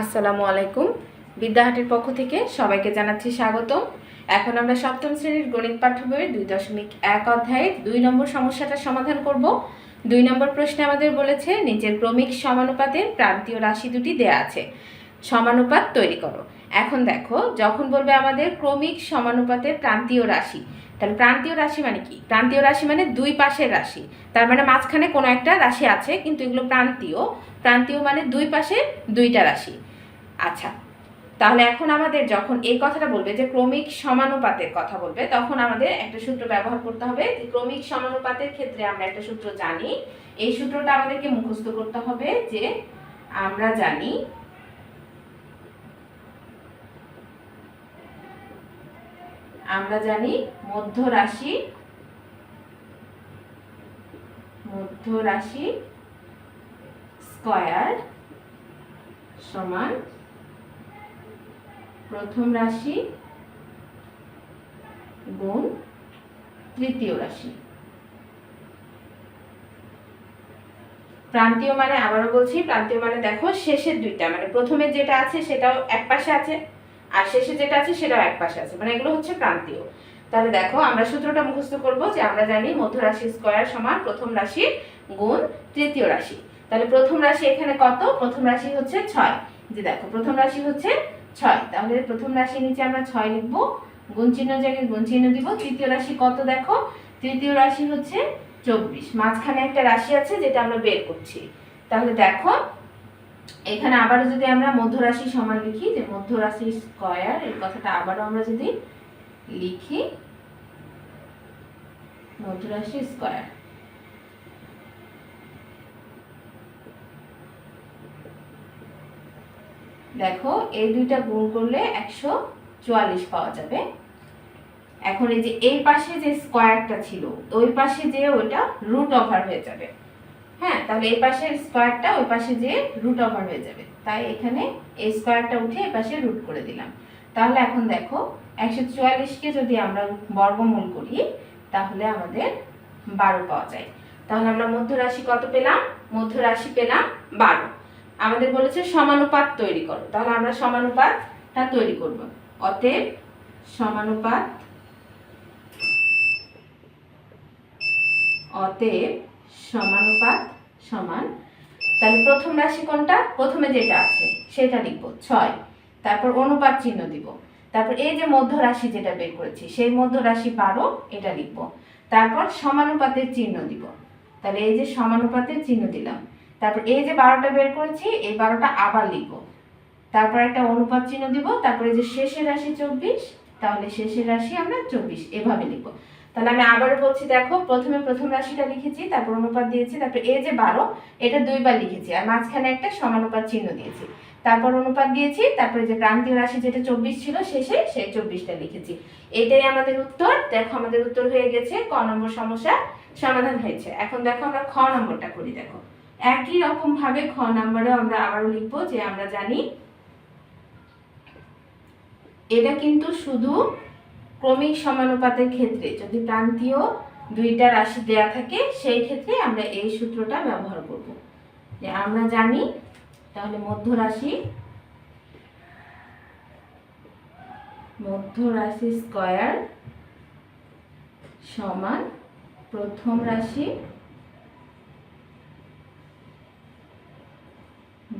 আসসালামু আলাইকুম। বিদ্যাহাটের পক্ষ থেকে সবাইকে জানাচ্ছি স্বাগতম। এখন আমরা সপ্তম শ্রেণির গণিত পাঠ্য বইয়ের দুই দশমিক এক অধ্যায়ের দুই নম্বর সমস্যাটা সমাধান করব। দুই নম্বর প্রশ্নে আমাদের বলেছে, নিচের ক্রমিক সমানুপাতের প্রান্তীয় রাশি দুটি দেয়া আছে। সমানুপাত তৈরি করো। এখন দেখো, যখন বলবে আমাদের ক্রমিক সমানুপাতের প্রান্তীয় রাশি, তাহলে প্রান্তীয় রাশি মানে কি? প্রান্তীয় রাশি মানে দুই পাশের রাশি, তার মানে মাঝখানে কোনো একটা রাশি আছে, কিন্তু এগুলো প্রান্তীয় প্রান্তীয় মানে দুই পাশে দুইটা রাশি। আচ্ছা তাহলে এখন আমাদের যখন এই কথাটা বলবে যে ক্রমিক সমানুপাতের কথা বলবে, তখন আমাদের একটা সূত্র ব্যবহার করতে হবে ক্রমিক সমানুপাতের ক্ষেত্রে আমরা একটা সূত্র জানি, এই সূত্রটা আমাদেরকে মুখস্থ করতে হবে যে আমরা জানি আমরা জানি মধ্য রাশি মধ্য রাশি স্কয়ার সমান প্রথম রাশি গুণ তৃতীয় রাশি। প্রান্তীয় মানে আবারও বলছি, প্রান্তীয় মানে দেখো শেষের দুইটা মানে প্রথমে যেটা আছে সেটাও এক পাশে আছে আর শেষে যেটা আছে সেটাও এক পাশে আছে। মানে এগুলো হচ্ছে প্রান্তীয় তাহলে দেখো, আমরা সূত্রটা মুখস্থ করব যে আমরা জানি মধ্য রাশি স্কয়ার সমান প্রথম রাশি গুণ তৃতীয় রাশি। তাহলে প্রথম রাশি এখানে কত? প্রথম রাশি হচ্ছে ছয়। যে দেখো, প্রথম রাশি হচ্ছে ছয়। তাহলে প্রথম রাশির নিচে আমরা ছয় লিখব। গুণ চিহ্ন জায়গায় গুণ চিহ্ন দিব। তৃতীয় রাশি কত দেখো? তৃতীয় রাশি হচ্ছে চব্বিশ। মাঝখানে একটা রাশি আছে যেটা আমরা বের করছি। তাহলে দেখো এখানে আবারও যদি আমরা মধ্যরাশি সমান লিখি, যে মধ্যরাশি স্কয়ার এই কথাটা আবারও আমরা যদি লিখি, মধ্যরাশি স্কয়ার। দেখো, এই দুইটা গুণ করলে একশো চুয়াল্লিশ পাওয়া যাবে। এখন এই যে এই পাশে যে স্কোয়ারটা ছিল, ওই পাশে যে ওইটা রুট ওভার হয়ে যাবে। হ্যাঁ তাহলে এই পাশে স্কোয়ারটা ওই পাশে যে রুট ওভার হয়ে যাবে। তাই এখানে এই স্কোয়ারটা উঠে এই পাশে রুট করে দিলাম। তাহলে এখন দেখো, একশো চুয়াল্লিশকে যদি আমরা বর্গমূল করি, তাহলে আমাদের বারো পাওয়া যায়। তাহলে আমরা মধ্যরাশি কত পেলাম? মধ্যরাশি পেলাম বারো। আমাদের বলেছে সমানুপাত তৈরি করো। তাহলে আমরা সমানুপাতটা তৈরি করব। অতএব সমানুপাত, অতএব সমানুপাত সমান। তাহলে প্রথম রাশি কোনটা? প্রথমে যেটা আছে, সেটা লিখব। ছয়। তারপর অনুপাত চিহ্ন দিব। তারপর এই যে মধ্য রাশি যেটা বের করেছি, সেই মধ্য রাশি বারো, এটা লিখব। তারপর সমানুপাতের চিহ্ন দিব। তাহলে এই যে সমানুপাতের চিহ্ন দিলাম। তারপর এই যে বারোটা বের করেছি, এই বারোটা আবার লিখব। তারপর একটা অনুপাত চিহ্ন দিব। তারপরে যে শেষের রাশি চব্বিশ তাহলে শেষের রাশি আমরা চব্বিশ, এভাবে লিখব। তাহলে আমি আবারও বলছি, দেখো, প্রথমে প্রথম রাশিটা লিখেছি, তারপর অনুপাত দিয়েছি, তারপর এ যে বারো, এটা দুইবার লিখেছি, আর মাঝখানে একটা সমানুপাত চিহ্ন দিয়েছি। তারপর অনুপাত দিয়েছি, তারপরে যে প্রান্তীয় রাশি যেটা চব্বিশ ছিল, শেষে সেই চব্বিশটা লিখেছি। এটাই আমাদের উত্তর, দেখো আমাদের উত্তর হয়ে গেছে, ক নম্বর সমস্যা, সমাধান হয়েছে। এখন দেখো আমরা খ নম্বরটা করি, দেখো। একই রকম ভাবে খ নম্বরেও আমরা আবারও লিখব যে আমরা জানি এটা কিন্তু শুধু ক্রমিক সমানুপাতের ক্ষেত্রে, যদি প্রান্তীয় দুইটা রাশি দেয়া থাকে, সেই ক্ষেত্রে আমরা এই সূত্রটা ব্যবহার করব। যে আমরা জানি, তাহলে মধ্য রাশি মধ্য রাশি স্কয়ার সমান প্রথম রাশি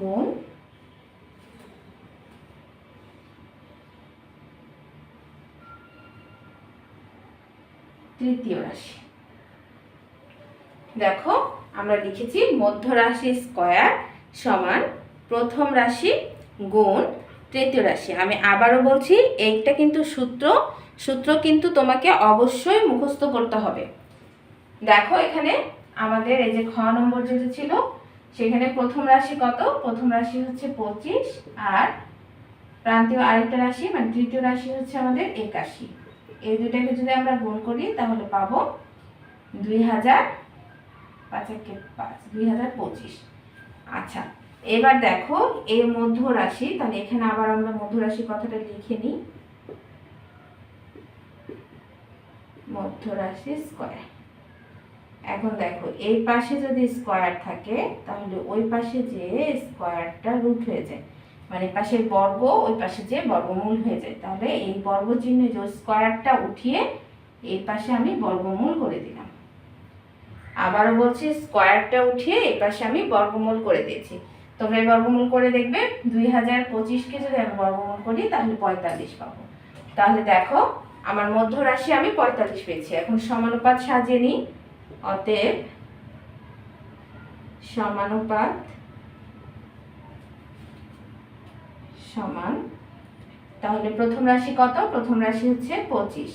গুণ তৃতীয় রাশি। দেখো, আমরা লিখেছি মধ্য রাশি স্কয়ার সমান প্রথম রাশি গুণ তৃতীয় রাশি। আমি আবারও বলছি, এইটা কিন্তু সূত্র। সূত্র কিন্তু তোমাকে অবশ্যই মুখস্থ করতে হবে। দেখো এখানে আমাদের এই যে খ নম্বর যেটা ছিল, সেখানে প্রথম রাশি কত? প্রথম রাশি হচ্ছে পঁচিশ আর প্রান্তীয় আরেকটা রাশি মানে তৃতীয় রাশি হচ্ছে আমাদের একাশি। এই দুইটাকে যদি আমরা গুণ করি, তাহলে পাবো দুই হাজার পাঁচ পাঁচ দুই হাজার পঁচিশ। আচ্ছা এবার দেখো, এই মধ্য রাশি, তাহলে এখানে আবার আমরা মধ্য রাশি কথাটা লিখে নিই। মধ্য রাশি স্কয়ার এখন দেখো, এই পাশে যদি স্কয়ার থাকে, তাহলে ওই পাশে যে স্কয়ারটা রুট হয়ে যায়। মানে পাশের বর্গ, ওই পাশে যে বর্গমূল হয়ে যায়। তাহলে এই বর্গ চিহ্নে যে স্কোয়ারটা উঠিয়ে এই পাশে আমি বর্গমূল করে দিলাম। আবারও বলছি, স্কোয়ারটা উঠিয়ে এই পাশে আমি বর্গমূল করে দিয়েছি। তোমরা এই বর্গমূল করে দেখবে, দুই হাজার পঁচিশকে যদি আমি বর্গমূল করি, তাহলে পঁয়তাল্লিশ পাবো। তাহলে দেখো, আমার মধ্য রাশি আমি পঁয়তাল্লিশ পেয়েছি। এখন সমানুপাত সাজিয়ে নিই। অতএব সমানুপাত সমান। তাহলে প্রথম রাশি কত? প্রথম রাশি হচ্ছে পঁচিশ।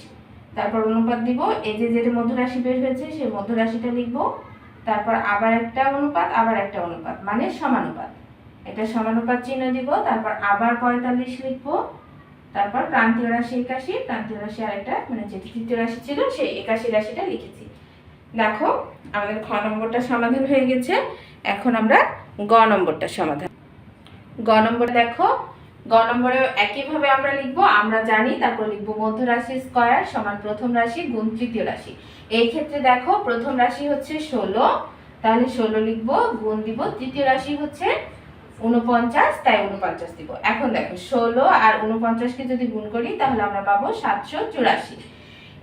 তারপর অনুপাত দিব, এই যে যেটা মধ্য রাশি বের হয়েছে, সেই মধ্য রাশিটা লিখব। তারপর আবার একটা অনুপাত, আবার একটা অনুপাত মানে সমানুপাত। এটা সমানুপাত চিহ্ন দিব, তারপর আবার পঁয়তাল্লিশ লিখব। তারপর প্রান্তীয় রাশি একাশি, প্রান্তীয় রাশি আরেকটা মানে যেটা তৃতীয় রাশি ছিল, সেই একাশি রাশিটা লিখেছি। দেখো, আমাদের খ নম্বরটা সমাধান হয়ে গেছে। এখন আমরা গ নম্বরটা সমাধান গ নম্বর দেখো গ নম্বরেও একইভাবে আমরা লিখব, আমরা জানি, তারপর লিখব মধ্য রাশি স্কয়ার সমান প্রথম রাশি গুণ তৃতীয় রাশি। এই ক্ষেত্রে দেখো, প্রথম রাশি হচ্ছে ষোলো, তাহলে ষোলো লিখব, গুণ দিব, তৃতীয় রাশি হচ্ছে উনপঞ্চাশ তাই উনপঞ্চাশ দিব। এখন দেখো, ষোলো আর উনপঞ্চাশকে যদি গুণ করি, তাহলে আমরা পাবো সাতশো চুরাশি।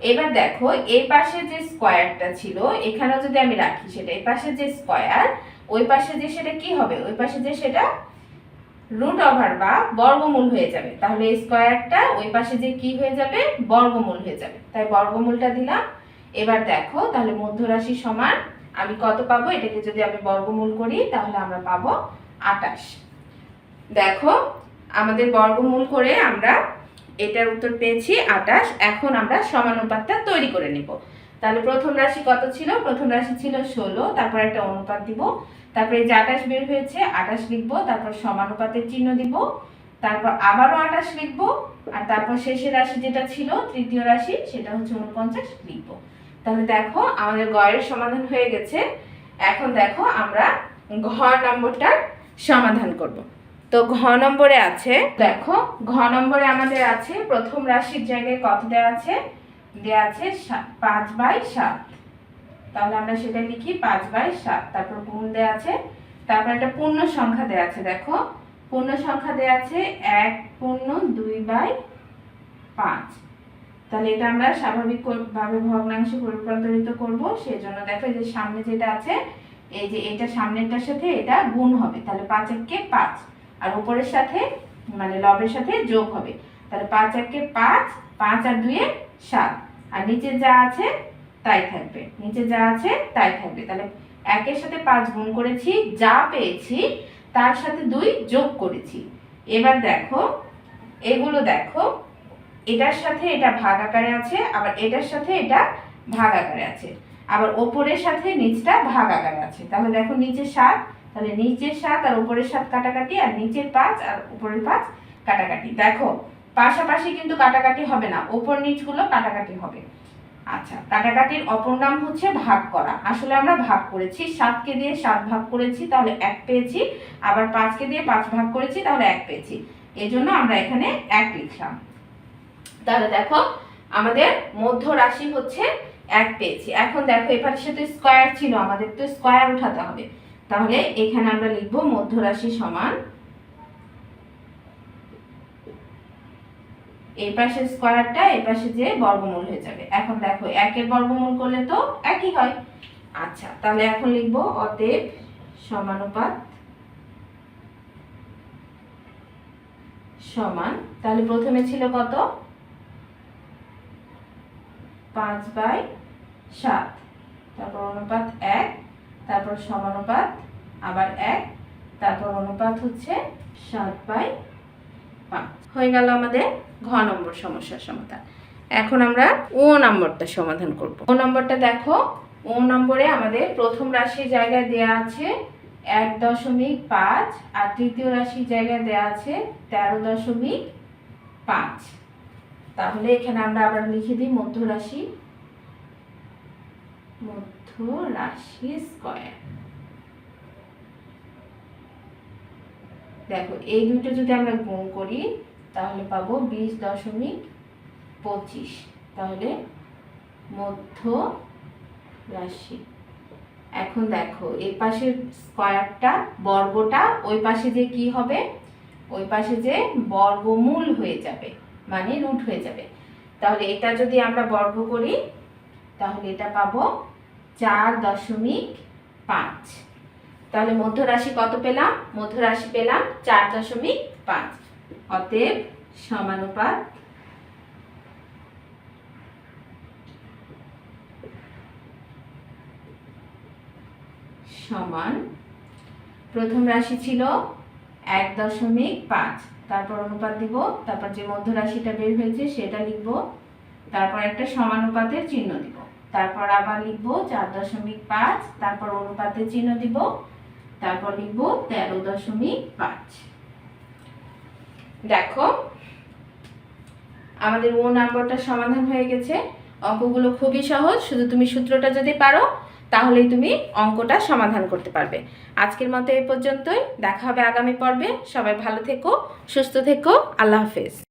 এবার দেখো, এই পাশে যে স্কোয়ারটা ছিল, এখানেও যদি আমি রাখি সেটা, এই পাশে যে স্কোয়ার, ওই পাশে যে সেটা কি হবে? ওই পাশে যে সেটা রুট ওভার বা বর্গমূল হয়ে যাবে। তাহলে স্কোয়ারটা ওই পাশে যে কি হয়ে যাবে? বর্গমূল হয়ে যাবে। তাই বর্গমূলটা দিলাম। এবার দেখো, তাহলে মধ্যরাশি সমান আমি কত পাবো? এটাকে যদি আমি বর্গমূল করি, তাহলে আমরা পাবো আটাশ। দেখো, আমাদের বর্গমূল করে আমরা এটার উত্তর পেয়েছি আটাশ। এখন আমরা সমানুপাতটা তৈরি করে নিব। তাহলে প্রথম রাশি কত ছিল? প্রথম রাশি ছিল ষোলো, তারপর একটা অনুপাত দিব। তারপরে যে আটাশ বের হয়েছে আটাশ লিখব, তারপর সমানুপাতের চিহ্ন দিব, তারপর আবারও আটাশ লিখব, আর তারপর শেষের রাশি যেটা ছিল, তৃতীয় রাশি, সেটা হচ্ছে উনপঞ্চাশ লিখব। তাহলে দেখো, আমাদের গয়ের সমাধান হয়ে গেছে। এখন দেখো, আমরা ঘ নম্বরটার সমাধান করব। তো ঘ নম্বরে আছে, দেখো, ঘ নম্বরে আমাদের আছে, প্রথম রাশির জায়গায় কত দেওয়া আছে? দেওয়া আছে পাঁচ বাই সাত। তাহলে আমরা সেটা লিখি পাঁচ বাই সাত। তারপর গুণ দেওয়া আছে, তারপর একটা পূর্ণ সংখ্যা দেওয়া আছে, দেখো। পূর্ণ সংখ্যা দেওয়া আছে এক পূর্ণ দুই বাই পাঁচ। তাহলে এটা আমরা স্বাভাবিক কর- ভাবে ভগ্নাংশে রূপান্তরিত করব সেই জন্য দেখো যে সামনে যেটা আছে, এই যে এটা সামনেরটার সাথে এটা গুণ হবে। তাহলে পাঁচ এককে পাঁচ। আর উপরের সাথে মানে লবের সাথে যোগ হবে। তাহলে পাঁচ এককে পাঁচ পাঁচ আর দুয়ে সাত। আর নিচে যা আছে, তাই থাকবে। নিচে যা আছে, তাই থাকবে। তাহলে একের সাথে পাঁচ গুণ করেছি, যা পেয়েছি, তার সাথে দুই যোগ করেছি। এবার দেখো, এগুলো দেখো, এটার সাথে এটা ভাগ আকারে আছে, আবার এটার সাথে এটা ভাগ আকারে আছে। আবার ওপরের সাথে নিচটা ভাগ আকারে আছে। তাহলে দেখো নিচে সাত, তাহলে নিচের সাত আর উপরের সাত কাটাকাটি, আর নিচের পাঁচ আর উপরের পাঁচ কাটাকাটি। দেখো পাশাপাশি কিন্তু কাটাকাটি হবে না। ওপর নিচগুলো কাটাকাটি হবে। আচ্ছা কাটাকাটির অপর নাম হচ্ছে ভাগ করা। আসলে আমরা ভাগ করেছি। সাতকে দিয়ে সাত ভাগ করেছি, তাহলে এক পেয়েছি। আবার পাঁচকে দিয়ে পাঁচ ভাগ করেছি, তাহলে এক পেয়েছি। এই জন্য আমরা এখানে এক লিখলাম। তাহলে দেখো, আমাদের মধ্য রাশি হচ্ছে এক পেয়েছি। এখন দেখো, এপারের সাথে স্কোয়ার ছিল। আমাদের তো স্কোয়ার উঠাতে হবে। তাহলে এখানে আমরা লিখব মধ্য রাশি সমান এই পাশে স্কোয়ারটা এই পাশে যে বর্গমূল হয়ে যাবে। এখন দেখো, একের বর্গমূল করলে তো একই হয়। আচ্ছা তাহলে এখন লিখব অতএব সমানুপাত সমান, তাহলে প্রথমে ছিল কত? পাঁচ বাই সাত। তারপর অনুপাত এক, তারপর সমানুপাত আবার এক, তারপর অনুপাত হচ্ছে সাত বাই হয়ে গেল আমাদের ঘ নম্বর সমস্যার সমাধান। এখন আমরা ও নম্বরটা সমাধান করব। ও নম্বরটা দেখো, ও নম্বরে আমাদের প্রথম রাশির জায়গায় দেয়া আছে এক দশমিক পাঁচ, আর তৃতীয় রাশির জায়গায় দেয়া আছে তেরো দশমিক পাঁচ। তাহলে এখানে আমরা আবার লিখে দিই মধ্য রাশি মধ্য রাশি স্কয়ার দেখো, এই দুটো যদি আমরা গুণ করি, তাহলে পাবো বিশ দশমিক পঁচিশ। তাহলে মধ্য রাশি। এখন দেখো, এই পাশের স্কয়ারটা, বর্গটা, ওই পাশে যে কি হবে? ওই পাশে যে বর্গমূল হয়ে যাবে মানে রুট হয়ে যাবে। তাহলে এটা যদি আমরা বর্গ করি, তাহলে এটা পাবো চার দশমিক পাঁচ। তাহলে মধ্যরাশি কত পেলাম? মধ্যরাশি পেলাম চার দশমিক পাঁচ। অতএব সমানুপাত সমান প্রথম রাশি ছিল এক দশমিক পাঁচ। তারপর অনুপাত দিব, তারপর যে মধ্য রাশিটা বের হয়েছে সেটা লিখব, তারপর একটা সমানুপাতের চিহ্ন দিব। তারপর আবার লিখব চার দশমিক পাঁচ, তারপর অনুপাতের চিহ্ন দিব তারপর লিখব তেরো দশমিক পাঁচ। দেখো, আমাদের ও নাম্বারটা সমাধান হয়ে গেছে। অঙ্কগুলো খুবই সহজ, শুধু তুমি সূত্রটা যদি পারো, তাহলেই তুমি অঙ্কটা সমাধান করতে পারবে। আজকের মতো এই পর্যন্তই, দেখা হবে আগামী পর্বে। সবাই ভালো থেকো, সুস্থ থেকো, আল্লাহ হাফেজ।